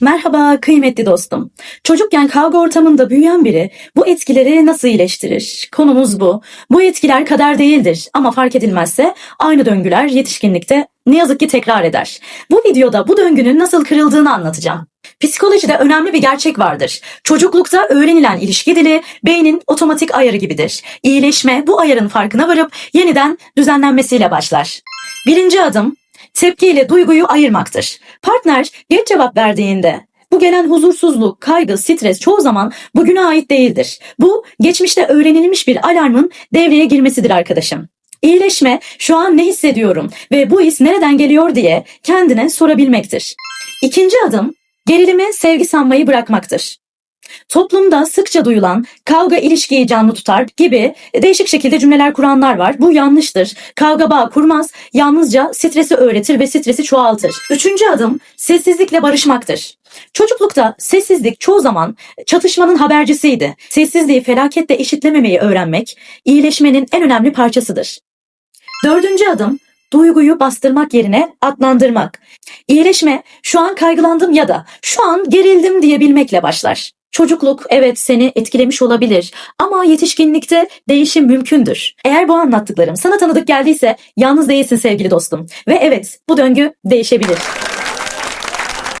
Merhaba kıymetli dostum. Çocukken kavga ortamında büyüyen biri bu etkileri nasıl iyileştirir? Konumuz bu. Bu etkiler kader değildir ama fark edilmezse aynı döngüler yetişkinlikte ne yazık ki tekrar eder. Bu videoda bu döngünün nasıl kırıldığını anlatacağım. Psikolojide önemli bir gerçek vardır. Çocuklukta öğrenilen ilişki dili beynin otomatik ayarı gibidir. İyileşme bu ayarın farkına varıp yeniden düzenlenmesiyle başlar. Birinci adım tepkiyle duyguyu ayırmaktır. Partner geç cevap verdiğinde bu gelen huzursuzluk, kaygı, stres çoğu zaman bugüne ait değildir. Bu geçmişte öğrenilmiş bir alarmın devreye girmesidir arkadaşım. İyileşme şu an ne hissediyorum ve bu his nereden geliyor diye kendine sorabilmektir. İkinci adım gerilimi sevgi sanmayı bırakmaktır. Toplumda sıkça duyulan kavga ilişkiyi canlı tutar gibi değişik şekilde cümleler kuranlar var. Bu yanlıştır. Kavga bağ kurmaz, yalnızca stresi öğretir ve stresi çoğaltır. Üçüncü adım sessizlikle barışmaktır. Çocuklukta sessizlik çoğu zaman çatışmanın habercisiydi. Sessizliği felaketle eşitlememeyi öğrenmek iyileşmenin en önemli parçasıdır. Dördüncü adım duyguyu bastırmak yerine adlandırmak. İyileşme şu an kaygılandım ya da şu an gerildim diyebilmekle başlar. Çocukluk evet seni etkilemiş olabilir ama yetişkinlikte değişim mümkündür. Eğer bu anlattıklarım sana tanıdık geldiyse yalnız değilsin sevgili dostum. Ve evet bu döngü değişebilir.